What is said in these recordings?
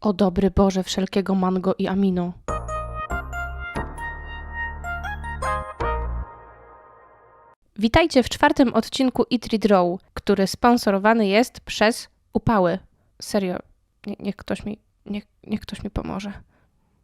O dobry Boże wszelkiego mango i amino. Witajcie w czwartym odcinku Read Row, który sponsorowany jest przez upały. Serio, nie, niech, ktoś mi, niech, niech ktoś mi pomoże.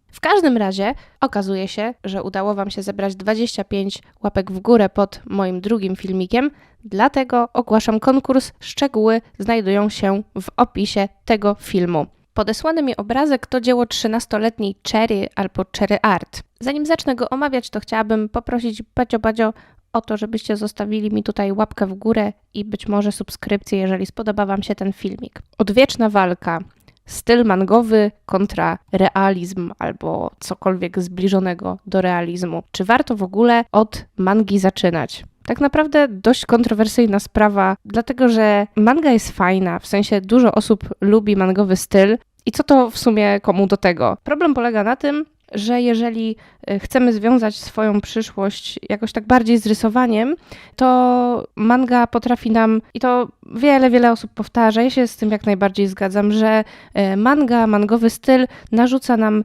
W każdym razie okazuje się, że udało Wam się zebrać 25 łapek w górę pod moim drugim filmikiem, dlatego ogłaszam konkurs. Szczegóły znajdują się w opisie tego filmu. Podesłany mi obrazek to dzieło 13-letniej Cherry albo Cherry Art. Zanim zacznę go omawiać, to chciałabym poprosić Bacio Bacio o to, żebyście zostawili mi tutaj łapkę w górę i być może subskrypcję, jeżeli spodoba Wam się ten filmik. Odwieczna walka. Styl mangowy kontra realizm albo cokolwiek zbliżonego do realizmu. Czy warto w ogóle od mangi zaczynać? Tak naprawdę dość kontrowersyjna sprawa, dlatego że manga jest fajna, w sensie dużo osób lubi mangowy styl. I co to w sumie komu do tego? Problem polega na tym, że jeżeli y, chcemy związać swoją przyszłość jakoś tak bardziej z rysowaniem, to manga potrafi nam, i to wiele, wiele osób powtarza, ja się z tym jak najbardziej zgadzam, że y, manga, mangowy styl narzuca nam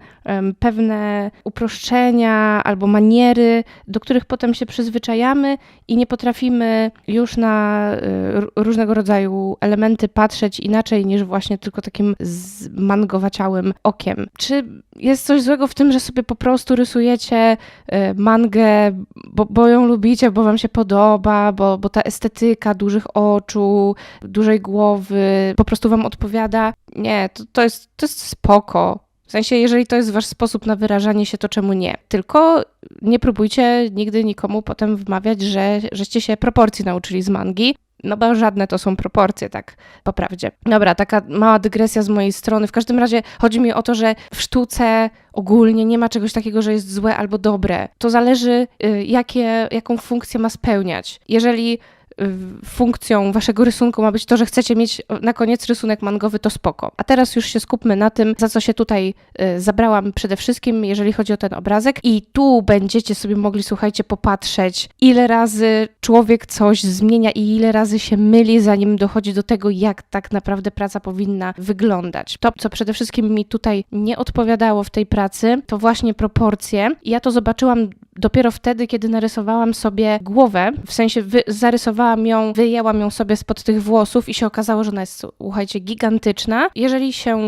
pewne uproszczenia albo maniery, do których potem się przyzwyczajamy i nie potrafimy już na r- różnego rodzaju elementy patrzeć inaczej niż właśnie tylko takim zmangowaciałym okiem. Czy jest coś złego w tym, że sobie po prostu rysujecie y, mangę, bo, bo ją lubicie, bo wam się podoba, bo, bo ta estetyka dużych oczu, dużej głowy po prostu wam odpowiada? Nie, to, to, jest, to jest spoko. W sensie, jeżeli to jest wasz sposób na wyrażanie się, to czemu nie? Tylko nie próbujcie nigdy nikomu potem wmawiać, że żeście się proporcji nauczyli z mangi, no bo żadne to są proporcje, tak po prawdzie. Dobra, taka mała dygresja z mojej strony. W każdym razie chodzi mi o to, że w sztuce ogólnie nie ma czegoś takiego, że jest złe albo dobre. To zależy, y, jakie, jaką funkcję ma spełniać. Jeżeli funkcją waszego rysunku ma być to, że chcecie mieć na koniec rysunek mangowy, to spoko. A teraz już się skupmy na tym, za co się tutaj y, zabrałam przede wszystkim, jeżeli chodzi o ten obrazek. I tu będziecie sobie mogli, słuchajcie, popatrzeć, ile razy człowiek coś zmienia i ile razy się myli, zanim dochodzi do tego, jak tak naprawdę praca powinna wyglądać. To, co przede wszystkim mi tutaj nie odpowiadało w tej pracy, to właśnie proporcje. Ja to zobaczyłam dopiero wtedy, kiedy narysowałam sobie głowę, w sensie wy, zarysowałam ją, wyjęłam ją sobie spod tych włosów i się okazało, że ona jest, słuchajcie, gigantyczna. Jeżeli się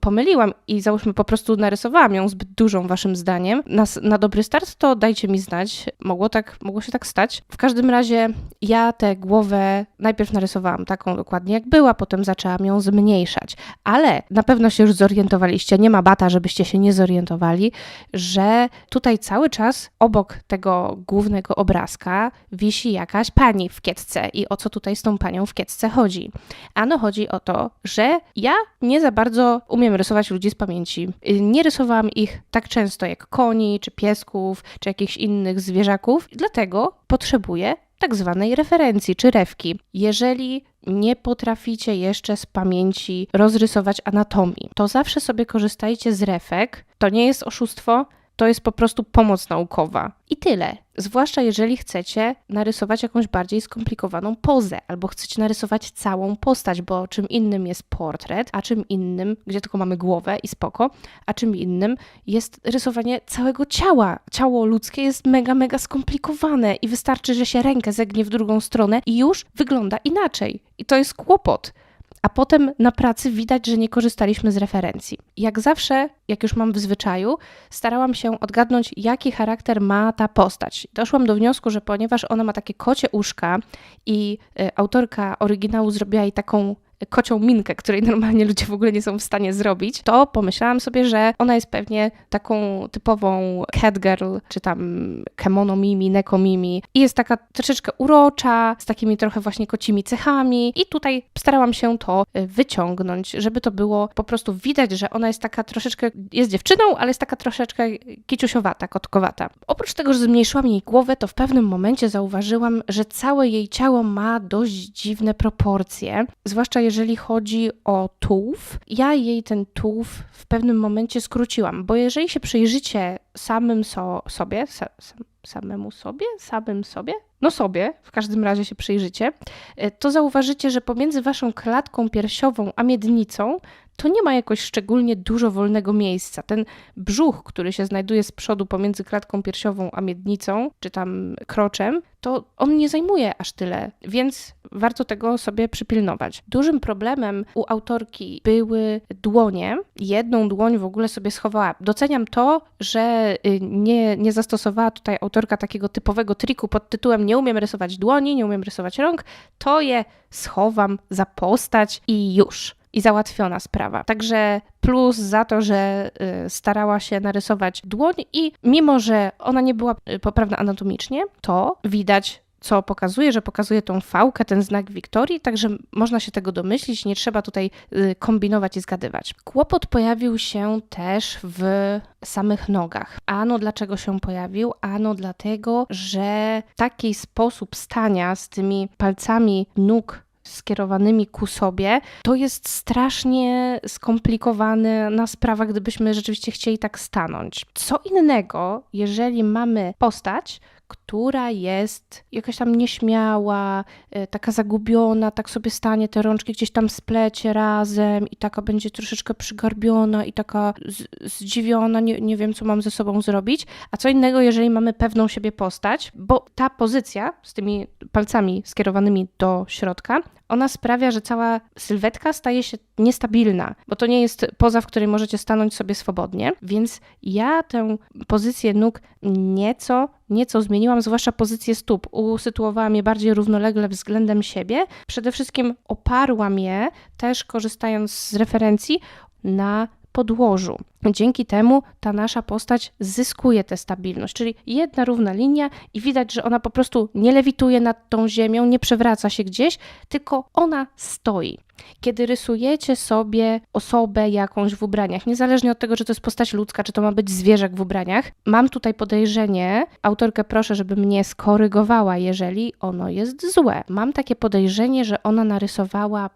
pomyliłam i załóżmy po prostu narysowałam ją zbyt dużą waszym zdaniem, na, na dobry start, to dajcie mi znać. Mogło, tak, mogło się tak stać. W każdym razie ja tę głowę najpierw narysowałam taką dokładnie jak była, potem zaczęłam ją zmniejszać. Ale na pewno się już zorientowaliście, nie ma bata, żebyście się nie zorientowali, że tutaj cały czas obok tego głównego obrazka wisi jakaś pani w kiecce. I o co tutaj z tą panią w kiecce chodzi? Ano chodzi o to, że ja nie za bardzo umiem rysować ludzi z pamięci. Nie rysowałam ich tak często jak koni, czy piesków, czy jakichś innych zwierzaków, dlatego potrzebuję tak zwanej referencji czy rewki. Jeżeli nie potraficie jeszcze z pamięci rozrysować anatomii, to zawsze sobie korzystajcie z refek. To nie jest oszustwo, to jest po prostu pomoc naukowa. I tyle. Zwłaszcza jeżeli chcecie narysować jakąś bardziej skomplikowaną pozę, albo chcecie narysować całą postać, bo czym innym jest portret, a czym innym, gdzie tylko mamy głowę i spoko, a czym innym jest rysowanie całego ciała. Ciało ludzkie jest mega, mega skomplikowane i wystarczy, że się rękę zegnie w drugą stronę i już wygląda inaczej. I to jest kłopot a potem na pracy widać, że nie korzystaliśmy z referencji. Jak zawsze, jak już mam w zwyczaju, starałam się odgadnąć, jaki charakter ma ta postać. Doszłam do wniosku, że ponieważ ona ma takie kocie uszka i y, autorka oryginału zrobiła jej taką kocią minkę, której normalnie ludzie w ogóle nie są w stanie zrobić, to pomyślałam sobie, że ona jest pewnie taką typową catgirl, czy tam kemonomimi, nekomimi i jest taka troszeczkę urocza, z takimi trochę właśnie kocimi cechami i tutaj starałam się to y, wyciągnąć, żeby to było po prostu widać, że ona jest taka troszeczkę, jest dziewczyną, ale jest taka troszeczkę kiciusiowata, kotkowata. Oprócz tego, że zmniejszyłam jej głowę, to w pewnym momencie zauważyłam, że całe jej ciało ma dość dziwne proporcje, zwłaszcza jeżeli chodzi o tułów. Ja jej ten tułów w pewnym momencie skróciłam, bo jeżeli się przyjrzycie samym so, sobie, sa, sam, samemu sobie, samym sobie, no sobie, w każdym razie się przyjrzycie, y, to zauważycie, że pomiędzy waszą klatką piersiową a miednicą to nie ma jakoś szczególnie dużo wolnego miejsca. Ten brzuch, który się znajduje z przodu pomiędzy klatką piersiową a miednicą, czy tam kroczem, to on nie zajmuje aż tyle, więc warto tego sobie przypilnować. Dużym problemem u autorki były dłonie. Jedną dłoń w ogóle sobie schowała. Doceniam to, że y, nie, nie zastosowała tutaj autorka takiego typowego triku pod tytułem nie umiem rysować dłoni, nie umiem rysować rąk, to je schowam za postać i już i załatwiona sprawa. Także plus za to, że y, starała się narysować dłoń i mimo, że ona nie była y, poprawna anatomicznie, to widać co pokazuje, że pokazuje tą fałkę, ten znak Wiktorii, także można się tego domyślić, nie trzeba tutaj y, kombinować i zgadywać. Kłopot pojawił się też w samych nogach. Ano dlaczego się pojawił? Ano dlatego, że taki sposób stania z tymi palcami nóg skierowanymi ku sobie, to jest strasznie skomplikowana sprawa, gdybyśmy rzeczywiście chcieli tak stanąć. Co innego, jeżeli mamy postać, która jest jakaś tam nieśmiała, e, taka zagubiona, tak sobie stanie, te rączki gdzieś tam splecie razem i taka będzie troszeczkę przygarbiona i taka zdziwiona, nie, nie wiem, co mam ze sobą zrobić. A co innego, jeżeli mamy pewną siebie postać, bo ta pozycja z tymi palcami skierowanymi do środka, ona sprawia, że cała sylwetka staje się niestabilna, bo to nie jest poza, w której możecie stanąć sobie swobodnie, więc ja tę pozycję nóg nieco, nieco zmieniłam, zwłaszcza pozycję stóp. Usytuowałam je bardziej równolegle względem siebie. Przede wszystkim oparłam je, też korzystając z referencji, na podłożu. Dzięki temu ta nasza postać zyskuje tę stabilność, czyli jedna równa linia i widać, że ona po prostu nie lewituje nad tą ziemią, nie przewraca się gdzieś, tylko ona stoi. Kiedy rysujecie sobie osobę jakąś w ubraniach, niezależnie od tego, czy to jest postać ludzka, czy to ma być zwierzak w ubraniach, mam tutaj podejrzenie, autorkę proszę, żeby mnie skorygowała, jeżeli ono jest złe. Mam takie podejrzenie, że ona narysowała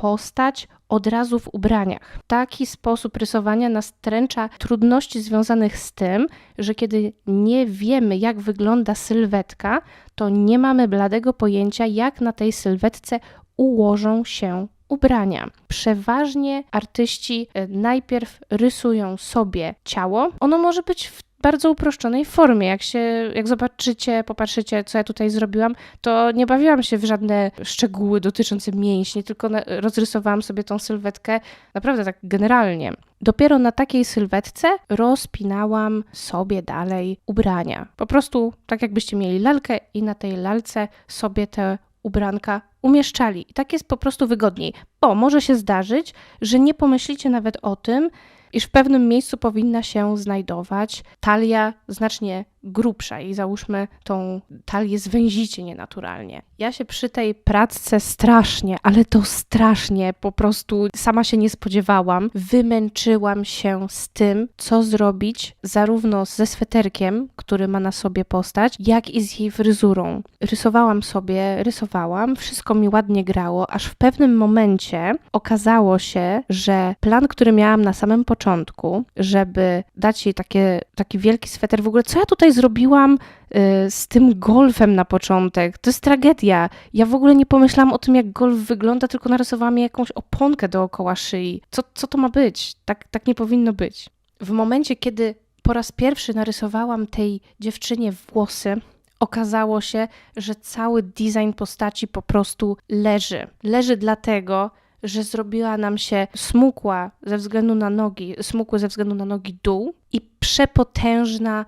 postać od razu w ubraniach. Taki sposób rysowania nastręcza trudności związanych z tym, że kiedy nie wiemy, jak wygląda sylwetka, to nie mamy bladego pojęcia, jak na tej sylwetce ułożą się ubrania. Przeważnie artyści e, najpierw rysują sobie ciało. Ono może być w bardzo uproszczonej formie. Jak się, jak zobaczycie, popatrzycie, co ja tutaj zrobiłam, to nie bawiłam się w żadne szczegóły dotyczące mięśni, tylko na, rozrysowałam sobie tą sylwetkę naprawdę tak generalnie. Dopiero na takiej sylwetce rozpinałam sobie dalej ubrania. Po prostu tak jakbyście mieli lalkę i na tej lalce sobie te ubranka umieszczali. I tak jest po prostu wygodniej, bo może się zdarzyć, że nie pomyślicie nawet o tym, iż w pewnym miejscu powinna się znajdować talia znacznie grubsza i załóżmy tą talię zwęzicie nienaturalnie. Ja się przy tej pracce strasznie, ale to strasznie, po prostu sama się nie spodziewałam, wymęczyłam się z tym, co zrobić zarówno ze sweterkiem, który ma na sobie postać, jak i z jej fryzurą. Rysowałam sobie, rysowałam, wszystko mi ładnie grało, aż w pewnym momencie okazało się, że plan, który miałam na samym początku, żeby dać jej takie, taki wielki sweter, w ogóle co ja tutaj zrobiłam y, z tym golfem na początek. To jest tragedia. Ja w ogóle nie pomyślałam o tym, jak golf wygląda, tylko narysowałam jakąś oponkę dookoła szyi. Co, co to ma być? Tak, tak nie powinno być. W momencie, kiedy po raz pierwszy narysowałam tej dziewczynie włosy, okazało się, że cały design postaci po prostu leży. Leży dlatego, że zrobiła nam się smukła ze względu na nogi, smukły ze względu na nogi dół i przepotężna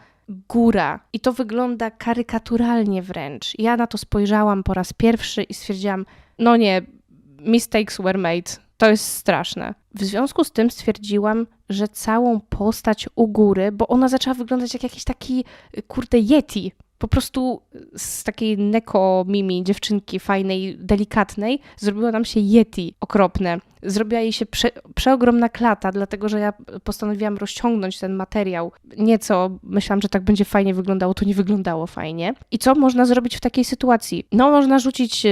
góra. I to wygląda karykaturalnie wręcz. Ja na to spojrzałam po raz pierwszy i stwierdziłam, no nie, mistakes were made. To jest straszne. W związku z tym stwierdziłam, że całą postać u góry, bo ona zaczęła wyglądać jak jakiś taki, kurde, yeti po prostu z takiej neko mimi dziewczynki fajnej, delikatnej, zrobiło nam się Yeti okropne. Zrobiła jej się prze, przeogromna klata, dlatego że ja postanowiłam rozciągnąć ten materiał nieco. Myślałam, że tak będzie fajnie wyglądało, to nie wyglądało fajnie. I co można zrobić w takiej sytuacji? No, można rzucić yy,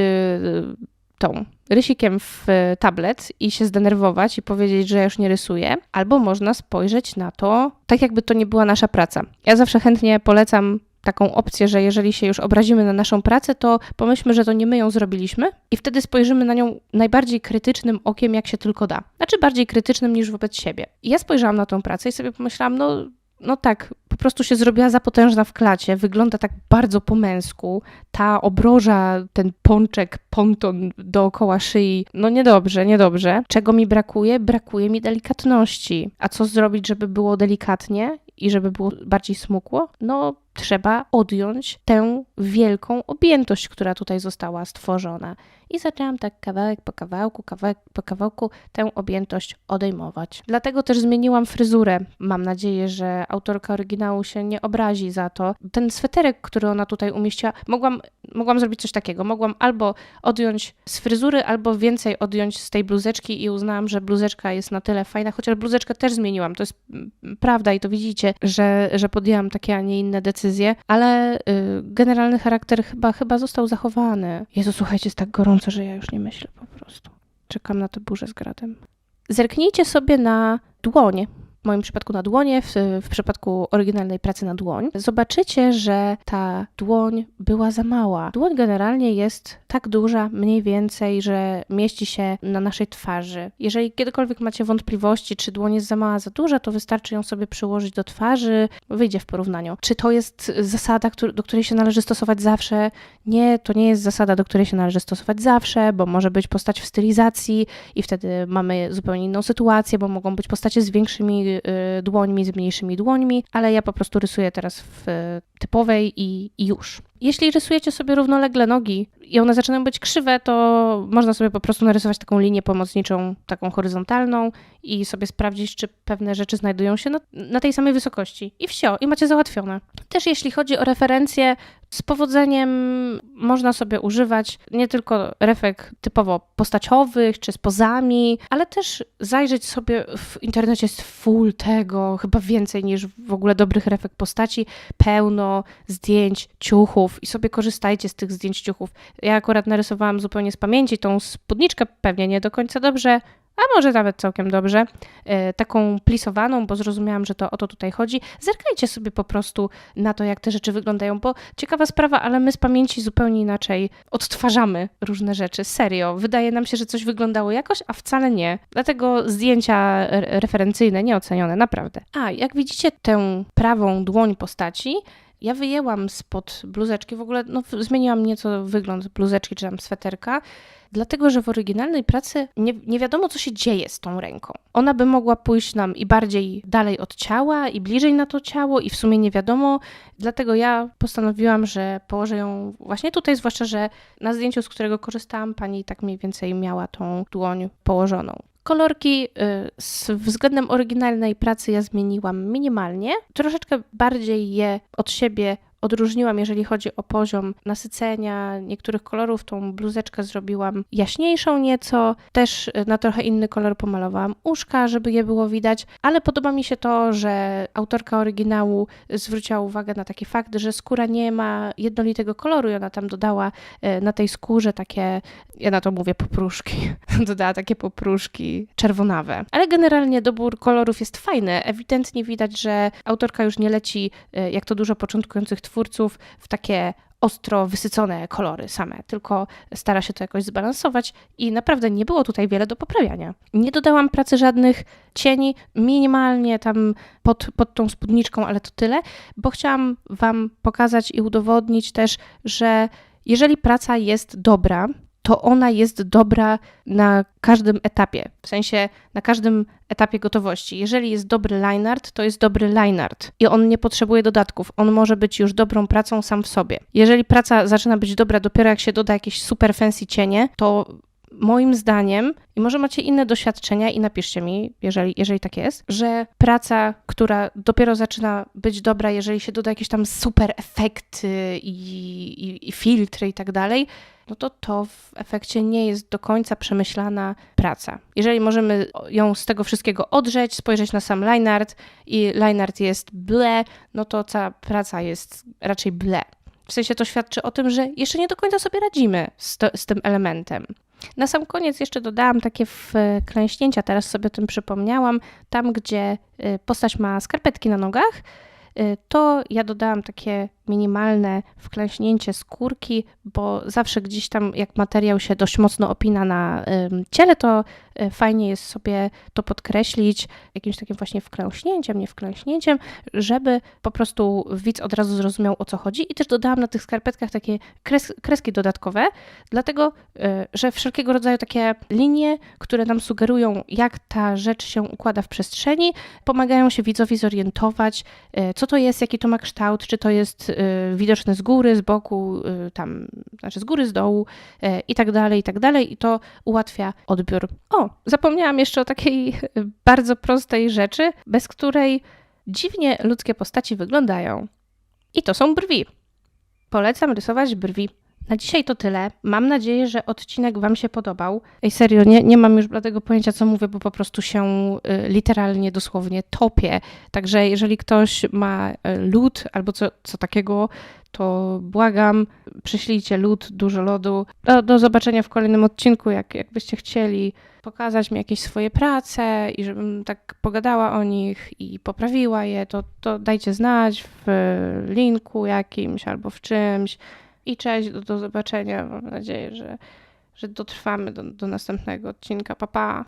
tą rysikiem w tablet i się zdenerwować i powiedzieć, że ja już nie rysuję, albo można spojrzeć na to tak, jakby to nie była nasza praca. Ja zawsze chętnie polecam taką opcję, że jeżeli się już obrazimy na naszą pracę, to pomyślmy, że to nie my ją zrobiliśmy i wtedy spojrzymy na nią najbardziej krytycznym okiem, jak się tylko da. Znaczy bardziej krytycznym niż wobec siebie. I ja spojrzałam na tą pracę i sobie pomyślałam, no no tak, po prostu się zrobiła za potężna w klacie, wygląda tak bardzo po męsku. Ta obroża, ten pączek, ponton dookoła szyi, no niedobrze, niedobrze. Czego mi brakuje? Brakuje mi delikatności. A co zrobić, żeby było delikatnie i żeby było bardziej smukło? No trzeba odjąć tę wielką objętość, która tutaj została stworzona. I zaczęłam tak kawałek po kawałku, kawałek po kawałku tę objętość odejmować. Dlatego też zmieniłam fryzurę. Mam nadzieję, że autorka oryginału się nie obrazi za to. Ten sweterek, który ona tutaj umieściła, mogłam, mogłam zrobić coś takiego. Mogłam albo odjąć z fryzury, albo więcej odjąć z tej bluzeczki i uznałam, że bluzeczka jest na tyle fajna, chociaż bluzeczkę też zmieniłam. To jest mm, prawda i to widzicie, że, że podjęłam takie, a nie inne decyzje, ale y, generalny charakter chyba, chyba został zachowany. Jezu, słuchajcie, jest tak gorąco, że ja już nie myślę po prostu. Czekam na tę burzę z gradem. Zerknijcie sobie na dłonie w moim przypadku na dłonie, w, w, przypadku oryginalnej pracy na dłoń, zobaczycie, że ta dłoń była za mała. Dłoń generalnie jest tak duża, mniej więcej, że mieści się na naszej twarzy. Jeżeli kiedykolwiek macie wątpliwości, czy dłoń jest za mała, za duża, to wystarczy ją sobie przyłożyć do twarzy, wyjdzie w porównaniu. Czy to jest zasada, do której się należy stosować zawsze? Nie, to nie jest zasada, do której się należy stosować zawsze, bo może być postać w stylizacji i wtedy mamy zupełnie inną sytuację, bo mogą być postacie z większymi Y, dłońmi, z mniejszymi dłońmi, ale ja po prostu rysuję teraz w typowej i, i już. Jeśli rysujecie sobie równolegle nogi i one zaczynają być krzywe, to można sobie po prostu narysować taką linię pomocniczą, taką horyzontalną i sobie sprawdzić, czy pewne rzeczy znajdują się na, na tej samej wysokości. I wsio, i macie załatwione. Też jeśli chodzi o referencje, z powodzeniem można sobie używać nie tylko refek typowo postaciowych czy z pozami, ale też zajrzeć sobie w internecie jest full tego, chyba więcej niż w ogóle dobrych refek postaci, pełno zdjęć, ciuchów i sobie korzystajcie z tych zdjęć ciuchów. Ja akurat narysowałam zupełnie z pamięci tą spódniczkę, pewnie nie do końca dobrze, a może nawet całkiem dobrze, e, taką plisowaną, bo zrozumiałam, że to o to tutaj chodzi. Zerkajcie sobie po prostu na to, jak te rzeczy wyglądają, bo ciekawa sprawa, ale my z pamięci zupełnie inaczej odtwarzamy różne rzeczy. Serio, wydaje nam się, że coś wyglądało jakoś, a wcale nie. Dlatego zdjęcia referencyjne nieocenione, naprawdę. A, jak widzicie tę prawą dłoń postaci, ja wyjęłam spod bluzeczki, w ogóle no, zmieniłam nieco wygląd bluzeczki czy tam sweterka, dlatego że w oryginalnej pracy nie, nie wiadomo, co się dzieje z tą ręką. Ona by mogła pójść nam i bardziej dalej od ciała, i bliżej na to ciało, i w sumie nie wiadomo. Dlatego ja postanowiłam, że położę ją właśnie tutaj, zwłaszcza, że na zdjęciu, z którego korzystałam, pani tak mniej więcej miała tą dłoń położoną. Kolorki y, z względem oryginalnej pracy ja zmieniłam minimalnie. Troszeczkę bardziej je od siebie odróżniłam, jeżeli chodzi o poziom nasycenia niektórych kolorów. Tą bluzeczkę zrobiłam jaśniejszą nieco, też na trochę inny kolor pomalowałam uszka, żeby je było widać, ale podoba mi się to, że autorka oryginału zwróciła uwagę na taki fakt, że skóra nie ma jednolitego koloru i ona tam dodała e, na tej skórze takie, ja na to mówię popruszki, dodała takie popruszki czerwonawe. Ale generalnie dobór kolorów jest fajny. Ewidentnie widać, że autorka już nie leci, e, jak to dużo początkujących twórców w takie ostro wysycone kolory same, tylko stara się to jakoś zbalansować i naprawdę nie było tutaj wiele do poprawiania. Nie dodałam pracy żadnych cieni, minimalnie tam pod, pod tą spódniczką, ale to tyle, bo chciałam Wam pokazać i udowodnić też, że jeżeli praca jest dobra, to ona jest dobra na każdym etapie, w sensie na każdym etapie gotowości. Jeżeli jest dobry line art, to jest dobry line art i on nie potrzebuje dodatków. On może być już dobrą pracą sam w sobie. Jeżeli praca zaczyna być dobra dopiero jak się doda jakieś super fancy cienie, to moim zdaniem, i może macie inne doświadczenia i napiszcie mi, jeżeli, jeżeli tak jest, że praca, która dopiero zaczyna być dobra, jeżeli się doda jakieś tam super efekty i, i, i filtry i tak dalej, no to to w efekcie nie jest do końca przemyślana praca. Jeżeli możemy ją z tego wszystkiego odrzeć, spojrzeć na sam line art i line art jest ble, no to cała praca jest raczej ble. W sensie to świadczy o tym, że jeszcze nie do końca sobie radzimy z, to, z tym elementem. Na sam koniec jeszcze dodałam takie wklęśnięcia, teraz sobie o tym przypomniałam, tam gdzie y, postać ma skarpetki na nogach, y, to ja dodałam takie minimalne wklęśnięcie skórki, bo zawsze gdzieś tam, jak materiał się dość mocno opina na ciele, to y, fajnie jest sobie to podkreślić jakimś takim właśnie wklęśnięciem, nie wklęśnięciem, żeby po prostu widz od razu zrozumiał o co chodzi. I też dodałam na tych skarpetkach takie kres, kreski dodatkowe, dlatego y, że wszelkiego rodzaju takie linie, które nam sugerują, jak ta rzecz się układa w przestrzeni, pomagają się widzowi zorientować, y, co to jest, jaki to ma kształt, czy to jest y, widoczne z góry, z boku, y, tam, znaczy z góry, z dołu y, i tak dalej, i tak dalej. I to ułatwia odbiór. O, zapomniałam jeszcze o takiej bardzo prostej rzeczy, bez której dziwnie ludzkie postaci wyglądają. I to są brwi. Polecam rysować brwi. Na dzisiaj to tyle. Mam nadzieję, że odcinek Wam się podobał. Ej, serio, nie, nie mam już bladego pojęcia, co mówię, bo po prostu się y, literalnie, dosłownie topię. Także jeżeli ktoś ma y, lód albo co, co takiego, to błagam, przyślijcie lód, dużo lodu. Do, do zobaczenia w kolejnym odcinku, jak, jakbyście chcieli pokazać mi jakieś swoje prace i żebym tak pogadała o nich i poprawiła je, to, to dajcie znać w linku jakimś albo w czymś. I cześć, do, do zobaczenia. Mam nadzieję, że, że dotrwamy do, do następnego odcinka. Pa, pa.